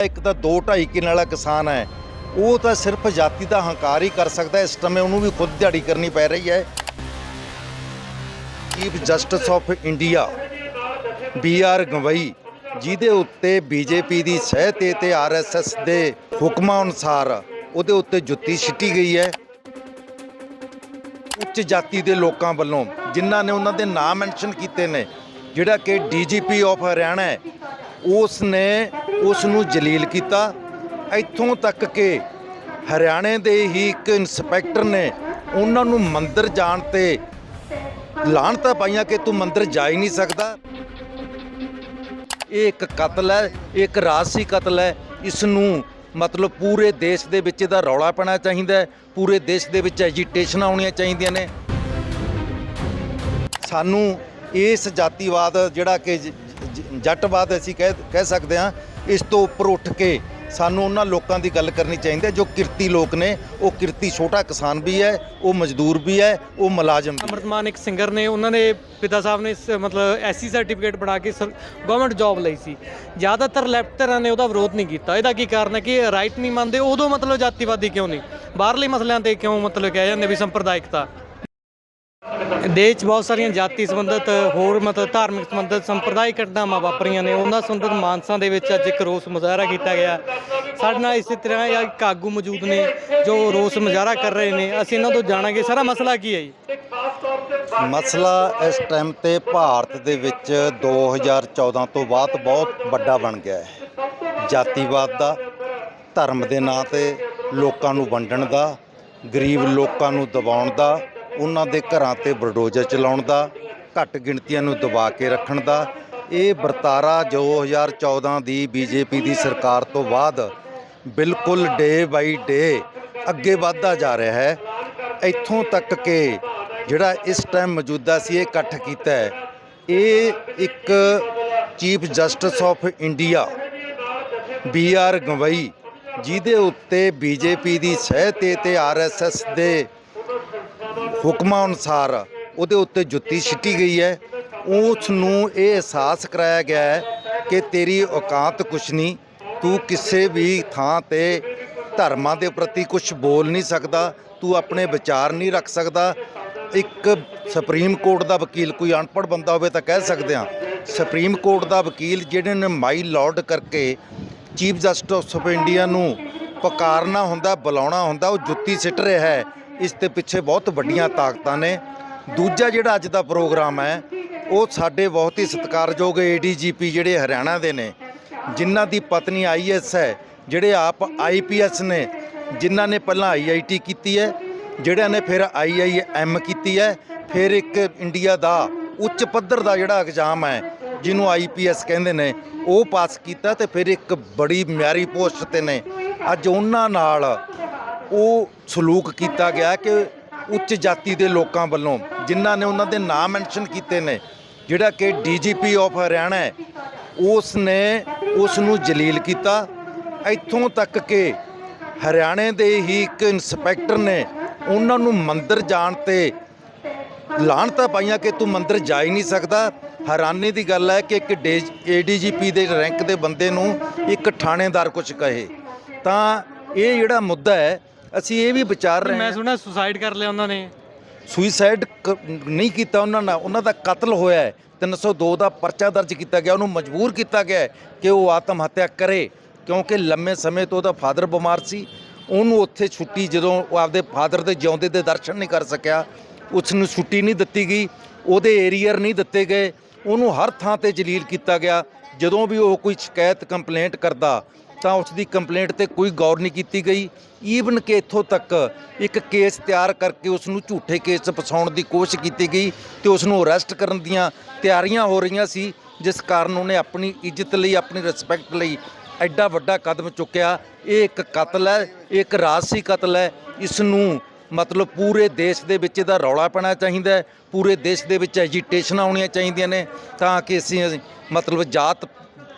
ਇੱਕ ਤਾਂ 2.5 ਕਿੱਲੇ ਵਾਲਾ ਕਿਸਾਨ ਹੈ, ਉਹ ਤਾਂ ਸਿਰਫ ਜਾਤੀ ਦਾ ਹੰਕਾਰ ਹੀ ਕਰ ਸਕਦਾ ਇਸ ਸਮੇਂ ਉਹਨੂੰ ਵੀ ਖੁਦ ਦਿਹਾੜੀ ਕਰਨੀ ਪੈ ਰਹੀ ਹੈ। Chief justice of India B R Gavai ਜਿਹਦੇ ਉੱਤੇ ਬੀਜੇਪੀ ਦੀ ਸਹਿ ਤੇ ਤੇ ਆਰਐਸਐਸ ਦੇ ਹੁਕਮਾਂ ਅਨੁਸਾਰ ਉਹਦੇ ਉੱਤੇ ਜੁੱਤੀ ਛਿੱਟੀ ਗਈ ਹੈ। ਉੱਚ ਜਾਤੀ ਦੇ ਲੋਕਾਂ ਵੱਲੋਂ ਜਿਨ੍ਹਾਂ ਨੇ ਉਹਨਾਂ ਦੇ ਨਾਮ ਮੈਂਸ਼ਨ ਕੀਤੇ ਨੇ, ਜਿਹੜਾ ਕਿ ਡੀਜੀਪੀ ਆਫ ਹਰਿਆਣਾ ਹੈ ਉਸ ਨੇ ਉਸ ਨੂੰ ਜਲੀਲ ਕੀਤਾ। ਇੱਥੋਂ ਤੱਕ ਕਿ ਹਰਿਆਣੇ ਦੇ ਹੀ ਇੱਕ ਇੰਸਪੈਕਟਰ ਨੇ ਉਹਨਾਂ ਨੂੰ ਮੰਦਰ ਜਾਣ ਤੇ ਲਾਹਣਤਾਂ ਪਾਈਆਂ ਕਿ ਤੂੰ ਮੰਦਰ ਜਾ ਹੀ ਨਹੀਂ ਸਕਦਾ। ਇਹ ਇੱਕ ਕਤਲ ਹੈ, ਇਹ ਇੱਕ ਰਾਜਸੀ ਕਤਲ ਹੈ। ਇਸ ਨੂੰ ਮਤਲਬ ਪੂਰੇ ਦੇਸ਼ ਦੇ ਵਿੱਚ ਇਹਦਾ ਰੌਲਾ ਪੈਣਾ ਚਾਹੀਦਾ ਪੂਰੇ ਦੇਸ਼ ਦੇ ਵਿੱਚ ਐਜੀਟੇਸ਼ਨਾਂ ਆਉਣੀਆਂ ਚਾਹੀਦੀਆਂ ਨੇ। ਸਾਨੂੰ ਇਸ ਜਾਤੀਵਾਦ ਜਿਹੜਾ ਕਿ ਜੱਟਵਾਦ ਅਸੀਂ ਕਹਿ ਕਹਿ ਸਕਦੇ ਹਾਂ, ਇਸ ਤੋਂ ਉੱਪਰ ਉੱਠ ਕੇ ਸਾਨੂੰ ਉਹਨਾਂ ਲੋਕਾਂ ਦੀ ਗੱਲ ਕਰਨੀ ਚਾਹੀਦੀ ਹੈ, ਜੋ ਕਿਰਤੀ ਲੋਕ ਨੇ, ਉਹ ਕਿਰਤੀ ਛੋਟਾ ਕਿਸਾਨ ਵੀ ਹੈ, ਉਹ ਮਜ਼ਦੂਰ ਵੀ ਹੈ, ਉਹ ਮੁਲਾਜ਼ਮ ਵੀ ਹੈ। ਅਮਰਤਮਾਨ ਇੱਕ ਸਿੰਗਰ ਨੇ, ਉਹਨਾਂ ਨੇ ਪਿਤਾ ਸਾਹਿਬ ਨੇ ਸ- ਮਤਲਬ ਐਸਸੀ ਸਰਟੀਫਿਕੇਟ ਬਣਾ ਕੇ ਗਵਰਨਮੈਂਟ ਜੌਬ ਲਈ ਸੀ। ਜ਼ਿਆਦਾਤਰ ਲੈਫਟ ਧਿਰਾਂ ਨੇ ਉਹਦਾ ਵਿਰੋਧ ਨਹੀਂ ਕੀਤਾ। ਇਹਦਾ ਕੀ ਕਾਰਨ ਹੈ ਕਿ ਰਾਈਟ ਨਹੀਂ ਮੰਨਦੇ, ਉਦੋਂ ਮਤਲਬ ਜਾਤੀਵਾਦੀ ਕਿਉਂ ਨਹੀਂ? ਬਾਹਰਲੇ ਮਸਲਿਆਂ ਤੇ ਕਿਉਂ ਮਤਲਬ ਕਹਿ ਜਾਂਦੇ ਵੀ ਸੰਪਰਦਾਇਕਤਾ? ਦੇਸ਼ 'ਚ ਬਹੁਤ ਸਾਰੀਆਂ ਜਾਤੀ ਸੰਬੰਧਿਤ ਹੋਰ ਮਤਲਬ ਧਾਰਮਿਕ ਸੰਬੰਧਿਤ ਸੰਪਰਦਾਇਕ ਘਟਨਾਵਾਂ ਵਾਪਰੀਆਂ ਨੇ। ਉਹਨਾਂ ਸੰਬੰਧਿਤ ਮਾਨਸਾ ਦੇ ਵਿੱਚ ਅੱਜ ਇੱਕ ਰੋਸ ਮੁਜ਼ਾਹਰਾ ਕੀਤਾ ਗਿਆ। ਸਾਡੇ ਨਾਲ ਇਸੇ ਤਰ੍ਹਾਂ ਇਹ ਇੱਕ ਆਗੂ ਮੌਜੂਦ ਨੇ, ਜੋ ਰੋਸ ਮੁਜ਼ਾਹਰਾ ਕਰ ਰਹੇ ਨੇ। ਅਸੀਂ ਇਹਨਾਂ ਤੋਂ ਜਾਣਾਂਗੇ। ਸਾਰਾ ਮਸਲਾ ਕੀ ਹੈ ਜੀ? ਮਸਲਾ ਇਸ ਟਾਈਮ ਤੇ ਭਾਰਤ ਦੇ ਵਿੱਚ 2014 ਤੋਂ ਬਾਅਦ ਬਹੁਤ ਵੱਡਾ ਬਣ ਗਿਆ ਹੈ। ਜਾਤੀਵਾਦ ਦਾ, ਧਰਮ ਦੇ ਨਾਂ ਤੇ ਲੋਕਾਂ ਨੂੰ ਵੰਡਣ ਦਾ, ਗਰੀਬ ਲੋਕਾਂ ਨੂੰ ਦਬਾਉਣ ਦਾ ਉਹਨਾਂ ਦੇ ਘਰਾਂ ਤੇ ਬਲਡੋਜ਼ਰ ਚਲਾਉਣ ਦਾ, ਘੱਟ ਗਿਣਤੀਆਂ ਨੂੰ ਦਬਾ ਕੇ ਰੱਖਣ ਦਾ, ਇਹ ਵਰਤਾਰਾ 2014 ਦੀ ਬੀਜੇਪੀ ਦੀ ਸਰਕਾਰ ਤੋਂ ਬਾਅਦ ਬਿਲਕੁਲ ਡੇ ਬਾਈ ਡੇ ਅੱਗੇ ਵਧਦਾ ਜਾ ਰਿਹਾ ਹੈ। ਇੱਥੋਂ ਤੱਕ ਕਿ ਜਿਹੜਾ ਇਸ ਟਾਈਮ ਮੌਜੂਦਾ ਸੀ, ਇਹ ਇਕੱਠ ਕੀਤਾ ਹੈ। ਇਹ ਇੱਕ chief justice of India B R Gavai ਜਿਹਦੇ ਉੱਤੇ ਬੀਜੇਪੀ ਦੀ ਸਹਿ ਤੇ ਤੇ ਆਰਐਸਐਸ ਦੇ ਹੁਕਮਾਂ ਅਨੁਸਾਰ ਉਹਦੇ ਉੱਤੇ ਜੁੱਤੀ ਛਿੱਟੀ ਗਈ ਹੈ। ਉਸ ਨੂੰ ਇਹ ਅਹਿਸਾਸ ਕਰਾਇਆ ਗਿਆ ਹੈ ਕਿ ਤੇਰੀ ਔਕਾਤ ਕੁਛ ਨਹੀਂ। ਤੂੰ ਕਿਸੇ ਵੀ ਥਾਂ ਤੇ ਧਰਮਾਂ ਦੇ ਪ੍ਰਤੀ ਕੁਝ ਬੋਲ ਨਹੀਂ ਸਕਦਾ। ਤੂੰ ਆਪਣੇ ਵਿਚਾਰ ਨਹੀਂ ਰੱਖ ਸਕਦਾ। ਇੱਕ ਸੁਪਰੀਮ ਕੋਰਟ ਦਾ ਵਕੀਲ ਕੋਈ ਅਨਪੜ੍ਹ ਬੰਦਾ ਹੋਵੇ ਤਾਂ ਕਹਿ ਸਕਦੇ ਹਾਂ, ਸੁਪਰੀਮ ਕੋਰਟ ਦਾ ਵਕੀਲ ਜਿਹੜੇ ਨੇ ਮਾਈ ਲਾਰਡ ਕਰਕੇ ਚੀਫ ਜਸਟਿਸ ਆਫ ਇੰਡੀਆ ਨੂੰ ਪਕਾਰਨਾ ਹੁੰਦਾ, ਬੁਲਾਉਣਾ ਹੁੰਦਾ, ਉਹ ਜੁੱਤੀ ਸਿੱਟ ਰਿਹਾ ਹੈ। ਇਸ ਦੇ ਪਿੱਛੇ ਬਹੁਤ ਵੱਡੀਆਂ ਤਾਕਤਾਂ ਨੇ। ਦੂਜਾ ਜਿਹੜਾ ਅੱਜ ਦਾ ਪ੍ਰੋਗਰਾਮ ਹੈ, ਉਹ ਸਾਡੇ ਬਹੁਤ ਹੀ ਸਤਿਕਾਰਯੋਗ ਏਡੀਜੀਪੀ ਜਿਹੜੇ ਹਰਿਆਣਾ ਦੇ ਨੇ, ਜਿਨ੍ਹਾਂ ਦੀ ਪਤਨੀ ਆਈਐਸ ਹੈ, ਜਿਹੜੇ ਆਪ ਆਈਪੀਐਸ ਨੇ, ਜਿਨ੍ਹਾਂ ਨੇ ਪਹਿਲਾਂ ਆਈਆਈਟੀ ਕੀਤੀ ਹੈ, ਜਿਹੜਿਆਂ ਨੇ ਫਿਰ ਆਈਆਈਐਮ ਕੀਤੀ ਹੈ। ਫਿਰ ਇੱਕ ਇੰਡੀਆ ਦਾ ਉੱਚ ਪੱਧਰ ਦਾ ਜਿਹੜਾ ਐਗਜ਼ਾਮ ਹੈ, ਜਿਹਨੂੰ ਆਈਪੀਐਸ ਕਹਿੰਦੇ ਨੇ, ਉਹ ਪਾਸ ਕੀਤਾ ਤੇ ਫਿਰ ਇੱਕ ਬੜੀ ਮਿਆਰੀ ਪੋਸਟ ਤੇ ਨੇ। ਅੱਜ ਉਹਨਾਂ ਨਾਲ ਉਹ ਸਲੂਕ ਕੀਤਾ ਗਿਆ ਕਿ ਉੱਚ ਜਾਤੀ ਦੇ ਲੋਕਾਂ ਵੱਲੋਂ, ਜਿਨ੍ਹਾਂ ਨੇ ਉਹਨਾਂ ਦੇ ਨਾਮ ਮੈਂਸ਼ਨ ਕੀਤੇ ਨੇ, ਜਿਹੜਾ ਕਿ ਡੀਜੀਪੀ ਆਫ ਹਰਿਆਣਾ ਹੈ ਉਸ ਨੇ ਉਸ ਨੂੰ ਜਲੀਲ ਕੀਤਾ। ਇੱਥੋਂ ਤੱਕ ਕਿ ਹਰਿਆਣੇ ਦੇ ਹੀ ਇੱਕ ਇੰਸਪੈਕਟਰ ਨੇ ਉਹਨਾਂ ਨੂੰ ਮੰਦਰ ਜਾਣ ਤੇ ਲਾਹਣਤਾਂ ਪਾਈਆਂ ਕਿ ਤੂੰ ਮੰਦਰ ਜਾ ਹੀ ਨਹੀਂ ਸਕਦਾ। ਹੈਰਾਨੀ ਦੀ ਗੱਲ ਹੈ ਕਿ ਇੱਕ ਏਡੀਜੀਪੀ ਦੇ ਰੈਂਕ ਦੇ ਬੰਦੇ ਨੂੰ ਇੱਕ ਥਾਣੇਦਾਰ ਕੁਝ ਕਹੇ। ਤਾਂ ਇਹ ਜਿਹੜਾ ਮੁੱਦਾ ਹੈ ਅਸੀਂ ਇਹ ਵੀ ਵਿਚਾਰ ਰਹੇ ਮੈਂ ਹਾਂ। ਸੁਣਿਆ ਸੁਸਾਈਡ ਕਰ ਲਿਆ ਉਹਨਾਂ ਨੇ। ਸੁਈਸਾਈਡ ਨਹੀਂ ਕੀਤਾ ਉਹਨਾਂ ਨਾਲ। ਉਹਨਾਂ ਦਾ ਕਤਲ ਹੋਇਆ ਹੈ। 302 ਦਾ ਪਰਚਾ ਦਰਜ ਕੀਤਾ ਗਿਆ। ਉਹਨੂੰ ਮਜਬੂਰ ਕੀਤਾ ਗਿਆ ਹੈ ਕਿ ਉਹ ਆਤਮ ਹੱਤਿਆ ਕਰੇ ਕਿਉਂਕਿ ਲੰਮੇ ਸਮੇਂ ਤੋਂ ਉਹਦਾ ਫਾਦਰ ਬਿਮਾਰ ਸੀ। ਉਹਨੂੰ ਉੱਥੇ ਛੁੱਟੀ ਜਦੋਂ ਉਹ ਆਪਦੇ ਫਾਦਰ ਦੇ ਜਿਉਂਦੇ ਦੇ ਦਰਸ਼ਨ ਨਹੀਂ ਕਰ ਸਕਿਆ ਉਸ ਨੂੰ ਛੁੱਟੀ ਨਹੀਂ ਦਿੱਤੀ ਗਈ ਉਹਦੇ ਏਰੀਅਰ ਨਹੀਂ ਦਿੱਤੇ ਗਏ। ਉਹਨੂੰ ਹਰ ਥਾਂ ਤੇ ਜਲੀਲ ਕੀਤਾ ਗਿਆ। ਜਦੋਂ ਵੀ ਉਹ ਕੋਈ ਸ਼ਿਕਾਇਤ ਕੰਪਲੇਂਟ ਕਰਦਾ ਤਾਂ ਉਸ ਦੀ ਕੰਪਲੇਂਟ ਤੇ ਕੋਈ ਗੌਰ ਨਹੀਂ ਕੀਤੀ ਗਈ। ਈਵਨ ਕਿ ਇੱਥੋਂ ਤੱਕ ਇੱਕ ਕੇਸ ਤਿਆਰ ਕਰਕੇ ਉਸ ਨੂੰ ਝੂਠੇ ਕੇਸ 'ਚ ਫਸਾਉਣ ਦੀ ਕੋਸ਼ਿਸ਼ ਕੀਤੀ ਗਈ ਤੇ ਉਸ ਨੂੰ ਅਰੈਸਟ ਕਰਨ ਦੀਆਂ ਤਿਆਰੀਆਂ ਹੋ ਰਹੀਆਂ ਸੀ, ਜਿਸ ਕਾਰਨ ਉਹਨੇ ਆਪਣੀ ਇੱਜ਼ਤ ਲਈ, ਆਪਣੀ ਰਿਸਪੈਕਟ ਲਈ ਐਡਾ ਵੱਡਾ ਕਦਮ ਚੁੱਕਿਆ। ਇਹ ਇੱਕ ਕਤਲ ਹੈ, ਇਹ ਇੱਕ ਰਾਜਸੀ ਕਤਲ ਹੈ। ਇਸ ਨੂੰ ਮਤਲਬ ਪੂਰੇ ਦੇਸ਼ ਦੇ ਵਿੱਚ ਇਹਦਾ ਰੌਲਾ ਪੈਣਾ ਚਾਹੀਦਾ ਹੈ, ਪੂਰੇ ਦੇਸ਼ ਦੇ ਵਿੱਚ ਐਜੀਟੇਸ਼ਨਾਂ ਆਉਣੀਆਂ ਚਾਹੀਦੀਆਂ ਨੇ, ਤਾਂ ਕਿ ਅਸੀਂ ਮਤਲਬ ਜਾਤ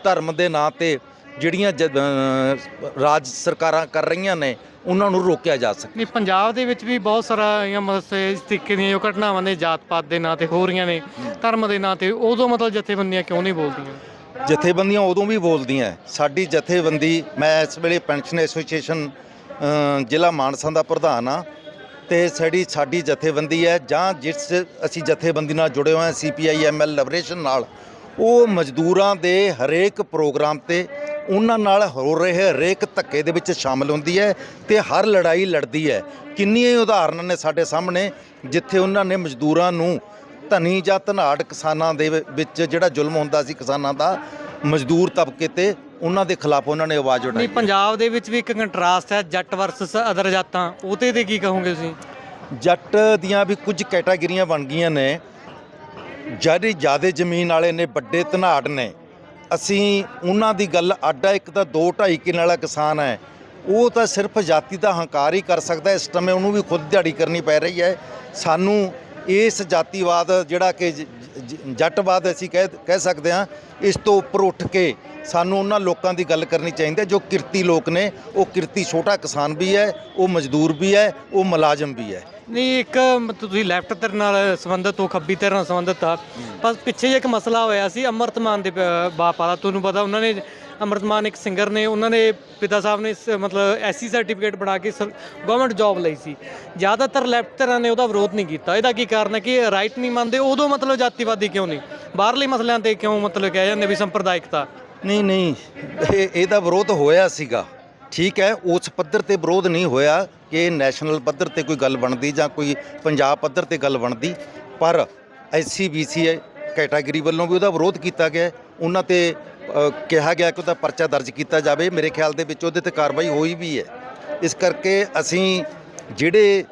ਧਰਮ ਦੇ ਨਾਂ ਤੇ ਜਿਹੜੀਆਂ ਜ- ਅਹ ਰਾਜ ਸਰਕਾਰਾਂ ਕਰ ਰਹੀਆਂ ਨੇ ਉਹਨਾਂ ਨੂੰ ਰੋਕਿਆ ਜਾ ਸਕੇ ਨਹੀਂ ਪੰਜਾਬ ਦੇ ਵਿੱਚ ਵੀ ਬਹੁਤ ਸਾਰੀਆਂ ਮਤਲਬ ਇਸ ਤਰੀਕੇ ਦੀਆਂ ਜੋ ਘਟਨਾਵਾਂ ਨੇ ਜਾਤ ਪਾਤ ਦੇ ਨਾਂ ਤੇ ਹੋ ਰਹੀਆਂ ਨੇ ਧਰਮ ਦੇ ਨਾਂ ਤੇ ਉਦੋਂ ਮਤਲਬ ਜਥੇਬੰਦੀਆਂ ਕਿਉਂ ਨਹੀਂ ਬੋਲਦੀਆਂ ਜਥੇਬੰਦੀਆਂ ਉਦੋਂ ਵੀ ਬੋਲਦੀਆਂ ਹੈ। ਸਾਡੀ ਜਥੇਬੰਦੀ ਮੈਂ ਇਸ ਵੇਲੇ ਪੈਨਸ਼ਨ ਐਸੋਸੀਏਸ਼ਨ ਅ, ਜ਼ਿਲ੍ਹਾ ਮਾਨਸਾ ਦਾ ਪ੍ਰਧਾਨ ਆ ਤੇ ਸਾਡੀ ਸਾਡੀ ਜਥੇਬੰਦੀ ਹੈ ਜਾਂ ਜਿਸ ਅਸੀਂ ਜਥੇਬੰਦੀ ਨਾਲ ਜੁੜੇ ਹੋਏ ਹਾਂ ਸੀਪੀਆਈ ਐਮਐਲ ਲਿਬਰੇਸ਼ਨ ਨਾਲ ਉਹ ਮਜ਼ਦੂਰਾਂ ਦੇ ਹਰੇਕ ਪ੍ਰੋਗਰਾਮ ਤੇ ਉਹਨਾਂ ਨਾਲ ਹੋ ਰਹੇ ਹਰੇਕ ਧੱਕੇ ਦੇ ਵਿੱਚ ਸ਼ਾਮਲ ਹੁੰਦੀ ਹੈ ਤੇ ਹਰ ਲੜਾਈ ਲੜਦੀ ਹੈ। ਕਿੰਨੀਆਂ ਉਦਾਹਰਨਾਂ ਨੇ ਸਾਡੇ ਸਾਹਮਣੇ ਜਿੱਥੇ ਉਹਨਾਂ ਨੇ ਮਜ਼ਦੂਰਾਂ ਨੂੰ ਧਨੀ ਜਾਂ ਧਨਾੜ ਕਿਸਾਨਾਂ ਦੇ ਵਿੱਚ ਜਿਹੜਾ ਜ਼ੁਲਮ ਹੁੰਦਾ ਸੀ ਕਿਸਾਨਾਂ ਦਾ ਮਜ਼ਦੂਰ ਤਬਕੇ ਤੇ ਉਹਨਾਂ ਦੇ ਖਿਲਾਫ ਉਹਨਾਂ ਨੇ ਆਵਾਜ਼ ਉਠਾਈ ਨਹੀਂ ਪੰਜਾਬ ਦੇ ਵਿੱਚ ਵੀ ਇੱਕ ਕੰਟਰਾਸਟ ਹੈ ਜੱਟ ਵਰਸਸ ਅਦਰ ਜਾਤਾਂ। ਉਹਤੇ ਤੇ ਕੀ ਕਹੋਗੇ ਤੁਸੀਂ? ਜੱਟ ਦੀਆਂ ਵੀ ਕੁਝ ਕੈਟਾਗਰੀਆਂ ਬਣ ਗਈਆਂ ਨੇ। ਜਿਹੜੇ ਜ਼ਿਆਦੇ ਜ਼ਮੀਨ ਵਾਲੇ ਨੇ ਵੱਡੇ ਧਨਾੜ ਨੇ। ਅਸੀਂ ਉਹਨਾਂ ਦੀ ਗੱਲ ਅੱਡ ਹੈ ਇੱਕ ਤਾਂ 2 2.5 ਕਿੱਲੇ ਵਾਲਾ ਕਿਸਾਨ ਹੈ, ਉਹ ਤਾਂ ਸਿਰਫ ਜਾਤੀ ਦਾ ਹੰਕਾਰ ਹੀ ਕਰ ਸਕਦਾ ਇਸ ਸਮੇਂ ਉਹਨੂੰ ਵੀ ਖੁਦ ਦਿਹਾੜੀ ਕਰਨੀ ਪੈ ਰਹੀ ਹੈ। ਸਾਨੂੰ ਇਸ ਜਾਤੀਵਾਦ ਜਿਹੜਾ ਕਿ ਜੱਟਵਾਦ ਅਸੀਂ ਕਹਿ ਕਹਿ ਸਕਦੇ ਹਾਂ, ਇਸ ਤੋਂ ਉੱਪਰ ਉੱਠ ਕੇ ਸਾਨੂੰ ਉਹਨਾਂ ਲੋਕਾਂ ਦੀ ਗੱਲ ਕਰਨੀ ਚਾਹੀਦੀ ਹੈ। ਜੋ ਕਿਰਤੀ ਲੋਕ ਨੇ ਉਹ ਕਿਰਤੀ ਛੋਟਾ ਕਿਸਾਨ ਵੀ ਹੈ ਉਹ ਮਜ਼ਦੂਰ ਵੀ ਹੈ ਉਹ ਮੁਲਾਜ਼ਮ ਵੀ ਹੈ। ਨਹੀਂ ਇੱਕ ਮਤਲਬ ਤੁਸੀਂ ਲੈਫਟ ਧਿਰ ਨਾਲ ਸੰਬੰਧਿਤ ਹੋ ਖੱਬੀ ਧਿਰ ਨਾਲ ਸੰਬੰਧਿਤ ਆ। ਪਰ ਪਿੱਛੇ ਜੇ ਇੱਕ ਮਸਲਾ ਹੋਇਆ ਸੀ ਅਮਰਤਮਾਨ ਦੇ ਬਾਪ ਵਾਲਾ ਤੁਹਾਨੂੰ ਪਤਾ ਉਹਨਾਂ ਨੇ ਅਮਰਤਮਾਨ ਇੱਕ ਸਿੰਗਰ ਨੇ ਉਹਨਾਂ ਦੇ ਪਿਤਾ ਸਾਹਿਬ ਨੇ ਮਤਲਬ ਐਸਸੀ ਸਰਟੀਫਿਕੇਟ ਬਣਾ ਕੇ ਗਵਰਨਮੈਂਟ ਜੌਬ ਲਈ ਸੀ। ਜ਼ਿਆਦਾਤਰ ਲੈਫਟ ਧਿਰਾਂ ਨੇ ਉਹਦਾ ਵਿਰੋਧ ਨਹੀਂ ਕੀਤਾ। ਇਹਦਾ ਕੀ ਕਾਰਨ ਹੈ ਕਿ ਰਾਈਟ ਨਹੀਂ ਮੰਨਦੇ ਉਦੋਂ ਮਤਲਬ ਜਾਤੀਵਾਦੀ ਕਿਉਂ ਨਹੀਂ? ਬਾਹਰਲੇ ਮਸਲਿਆਂ ਤੇ ਕਿਉਂ ਮਤਲਬ ਕਹਿ ਜਾਂਦੇ ਵੀ ਸੰਪਰਦਾਇਕਤਾ? ਨਹੀਂ ਨਹੀਂ। ਇਹ ਇਹਦਾ ਵਿਰੋਧ ਹੋਇਆ ਸੀਗਾ। ਠੀਕ ਹੈ, ਉਸ ਪੱਧਰ ਤੇ ਵਿਰੋਧ ਨਹੀਂ ਹੋਇਆ ਕਿ ਨੈਸ਼ਨਲ ਪੱਧਰ ਤੇ ਕੋਈ ਗੱਲ ਬਣਦੀ ਜਾਂ ਕੋਈ ਪੰਜਾਬ ਪੱਧਰ ਤੇ ਗੱਲ ਬਣਦੀ। ਪਰ ਐਸਸੀ ਬੀਸੀ ਕੈਟਾਗਰੀ ਵੱਲੋਂ ਵੀ ਉਹਦਾ ਵਿਰੋਧ ਕੀਤਾ ਗਿਆ। ਉਹਨਾਂ ਤੇ ਕਿਹਾ ਗਿਆ ਕਿ ਉਹਦਾ ਪਰਚਾ ਦਰਜ ਕੀਤਾ ਜਾਵੇ। ਮੇਰੇ ਖਿਆਲ ਦੇ ਵਿੱਚ ਉਹਦੇ ਤੇ ਕਾਰਵਾਈ ਹੋਈ ਵੀ ਹੈ। ਇਸ ਕਰਕੇ ਅਸੀਂ ਜਿਹੜੇ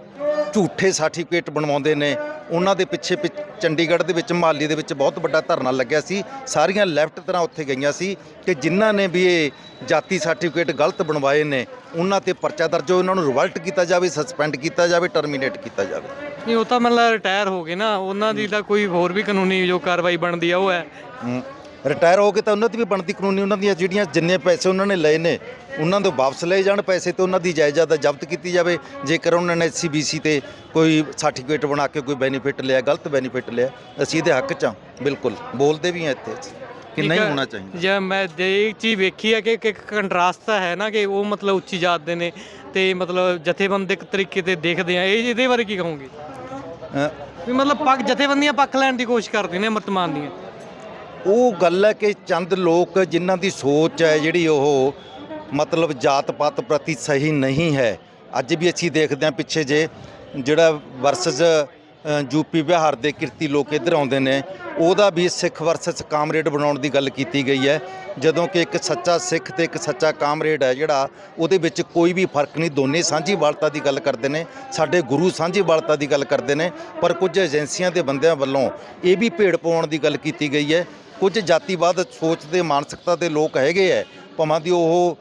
ਝੂਠੇ ਸਰਟੀਫਿਕੇਟ ਬਣਵਾਉਂਦੇ ਨੇ ਉਹਨਾਂ ਦੇ ਪਿੱਛੇ ਪਿ- ਚੰਡੀਗੜ੍ਹ ਦੇ ਵਿੱਚ ਮਹਾਲੀ ਦੇ ਵਿੱਚ ਬਹੁਤ ਵੱਡਾ ਧਰਨਾ ਲੱਗਿਆ ਸੀ। ਸਾਰੀਆਂ ਲੈਫਟ ਤਰ੍ਹਾਂ ਉੱਥੇ ਗਈਆਂ ਸੀ ਕਿ ਜਿਨ੍ਹਾਂ ਨੇ ਵੀ ਇਹ ਜਾਤੀ ਸਰਟੀਫਿਕੇਟ ਗਲਤ ਬਣਵਾਏ ਨੇ ਉਹਨਾਂ ਤੇ ਪਰਚਾ ਦਰਜ ਹੋ ਉਹਨਾਂ ਨੂੰ ਰਿਵਲਟ ਕੀਤਾ ਜਾਵੇ ਸਸਪੈਂਡ ਕੀਤਾ ਜਾਵੇ ਟਰਮੀਨੇਟ ਕੀਤਾ ਜਾਵੇ। ਨਹੀਂ ਉਹ ਤਾਂ ਮਤਲਬ ਰਿਟਾਇਰ ਹੋ ਗਏ ਨਾ ਉਹਨਾਂ ਦੀ ਤਾਂ ਕੋਈ ਹੋਰ ਵੀ ਕਾਨੂੰਨੀ ਜੋ ਕਾਰਵਾਈ ਬਣਦੀ ਆ ਉਹ ਹੈ। ਰਿਟਾਇਰ ਹੋ ਕੇ ਤਾਂ ਉਹਨਾਂ ਦੀ ਵੀ ਬਣਦੀ ਕਾਨੂੰਨੀ ਉਹਨਾਂ ਦੀਆਂ ਜਿਹੜੀਆਂ ਜਿੰਨੇ ਪੈਸੇ ਉਹਨਾਂ ਨੇ ਲਏ ਨੇ ਉਹਨਾਂ ਤੋਂ ਵਾਪਸ ਲਏ ਜਾਣ ਪੈਸੇ ਤੇ ਉਹਨਾਂ ਦੀ ਜਾਇਦਾਦ ਜ਼ਬਤ ਕੀਤੀ ਜਾਵੇ। ਜੇਕਰ ਉਹਨਾਂ ਨੇ ਐਸਸੀਬੀਸੀ ਤੇ ਕੋਈ ਸਰਟੀਫਿਕੇਟ ਬਣਾ ਕੇ ਕੋਈ ਬੈਨੀਫਿਟ ਲਿਆ ਗਲਤ ਬੈਨੀਫਿਟ ਲਿਆ ਅਸੀਂ ਇਹਦੇ ਹੱਕ 'ਚ ਹਾਂ। ਬਿਲਕੁਲ ਬੋਲਦੇ ਵੀ ਹਾਂ ਇੱਥੇ ਕਿ ਨਹੀਂ ਹੋਣਾ ਚਾਹੀਦਾ। ਜੇ ਮੈਂ ਇਹ ਚੀਜ਼ ਵੇਖੀ ਹੈ ਕਿ ਇੱਕ ਕੰਟਰਾਸਟ ਤਾਂ ਹੈ ਨਾ ਕਿ ਉਹ ਮਤਲਬ ਉੱਚੀ ਜਾਤ ਦੇ ਨੇ ਤੇ ਮਤਲਬ ਜਥੇਬੰਦਕ ਤਰੀਕੇ ਤੇ ਦੇਖਦੇ ਆ। ਇਹ ਇਹਦੇ ਬਾਰੇ ਕੀ ਕਹੋਗੇ? ਵੀ ਮਤਲਬ ਪੱਕ ਜਥੇਬੰਦੀਆਂ ਪੱਖ ਲੈਣ ਦੀ ਕੋਸ਼ਿਸ਼ ਕਰਦੀਆਂ ਨੇ ਮਰਤਮਾਨ ਦੀਆਂ। ਉਹ ਗੱਲ ਹੈ ਕਿ ਚੰਦ ਲੋਕ ਜਿਨ੍ਹਾਂ ਦੀ ਸੋਚ ਹੈ ਜਿਹੜੀ ਉਹ ਮਤਲਬ ਜਾਤ ਪਾਤ ਪ੍ਰਤੀ ਸਹੀ ਨਹੀਂ ਹੈ। ਅੱਜ ਵੀ ਅਸੀਂ ਦੇਖਦੇ ਹਾਂ ਪਿੱਛੇ ਜੇ ਜਿਹੜਾ ਵਰਸਸ ਯੂਪੀ ਬਿਹਾਰ ਦੇ ਕਿਰਤੀ ਲੋਕ ਇੱਧਰ ਆਉਂਦੇ ਨੇ, ਉਹਦਾ ਵੀ ਸਿੱਖ ਵਰਸਸ ਕਾਮਰੇਡ ਬਣਾਉਣ ਦੀ ਗੱਲ ਕੀਤੀ ਗਈ ਹੈ। ਜਦੋਂ ਕਿ ਇੱਕ ਸੱਚਾ ਸਿੱਖ ਤੇ ਇੱਕ ਸੱਚਾ ਕਾਮਰੇਡ ਹੈ ਜਿਹੜਾ, ਉਹਦੇ ਵਿੱਚ ਕੋਈ ਵੀ ਫ਼ਰਕ ਨਹੀਂ, ਦੋਨੇ ਸਾਂਝੀ ਵਾਲਤਾ ਦੀ ਗੱਲ ਕਰਦੇ ਨੇ, ਸਾਡੇ ਗੁਰੂ ਸਾਂਝੀ ਵਾਲਤਾ ਦੀ ਗੱਲ ਕਰਦੇ ਨੇ, ਪਰ ਕੁਝ ਏਜੰਸੀਆਂ ਦੇ ਬੰਦਿਆਂ ਵੱਲੋਂ ਇਹ ਵੀ ਭੇੜ ਪਾਉਣ ਦੀ ਗੱਲ ਕੀਤੀ ਗਈ ਹੈ। ਕੁਝ ਜਾਤੀਵਾਦ ਸੋਚ ਦੇ, ਮਾਨਸਿਕਤਾ ਦੇ ਲੋਕ ਹੈਗੇ ਐ। ਭਾਵੇਂ ਦੀ ਉਹ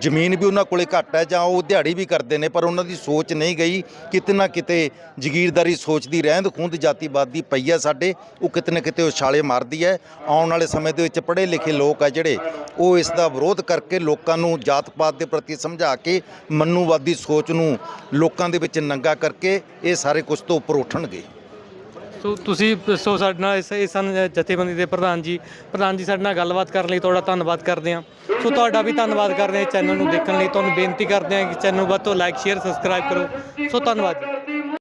ਜ਼ਮੀਨ ਵੀ ਉਹਨਾਂ ਕੋਲੇ ਘੱਟ ਹੈ ਜਾਂ ਉਹ ਦਿਹਾੜੀ ਵੀ ਕਰਦੇ ਨੇ, ਪਰ ਉਹਨਾਂ ਦੀ ਸੋਚ ਨਹੀਂ ਗਈ। ਕਿਤੇ ਨਾ ਕਿਤੇ ਜ਼ਗੀਰਦਾਰੀ ਸੋਚ ਦੀ ਰਹਿੰਦ ਖੂੰਦ ਜਾਤੀਵਾਦ ਦੀ ਪਈ ਹੈ ਸਾਡੇ। ਉਹ ਕਿਤੇ ਨਾ ਕਿਤੇ ਉਛਾਲੇ ਮਾਰਦੀ ਹੈ ਆਉਣ ਵਾਲੇ ਸਮੇਂ ਦੇ ਵਿੱਚ ਪੜ੍ਹੇ ਲਿਖੇ ਲੋਕ ਆ ਜਿਹੜੇ, ਉਹ ਇਸ ਦਾ ਵਿਰੋਧ ਕਰਕੇ ਲੋਕਾਂ ਨੂੰ ਜਾਤ ਪਾਤ ਦੇ ਪ੍ਰਤੀ ਸਮਝਾ ਕੇ, ਮਨੂਵਾਦੀ ਸੋਚ ਨੂੰ ਲੋਕਾਂ ਦੇ ਵਿੱਚ ਨੰਗਾ ਕਰਕੇ, ਇਹ ਸਾਰੇ ਕੁਝ ਤੋਂ ਉੱਪਰ ਉੱਠਣਗੇ। ਸੋ ਤੁਸੀਂ ਸੋ ਸਾਡੇ ਨਾਲ ਇਸ ਇਸ ਸਨ ਜਥੇਬੰਦੀ ਦੇ ਪ੍ਰਧਾਨ ਜੀ ਪ੍ਰਧਾਨ ਜੀ ਸਾਡੇ ਨਾਲ ਗੱਲਬਾਤ ਕਰਨ ਲਈ ਤੁਹਾਡਾ ਧੰਨਵਾਦ ਕਰਦੇ ਹਾਂ। ਸੋ ਤੁਹਾਡਾ ਵੀ ਧੰਨਵਾਦ ਕਰਦੇ ਹਾਂ ਚੈਨਲ ਨੂੰ ਦੇਖਣ ਲਈ। ਤੁਹਾਨੂੰ ਬੇਨਤੀ ਕਰਦੇ ਹਾਂ ਕਿ ਚੈਨਲ ਨੂੰ ਵੱਧ ਤੋਂ ਲਾਈਕ ਸ਼ੇਅਰ ਸਬਸਕ੍ਰਾਈਬ ਕਰੋ। ਸੋ ਧੰਨਵਾਦ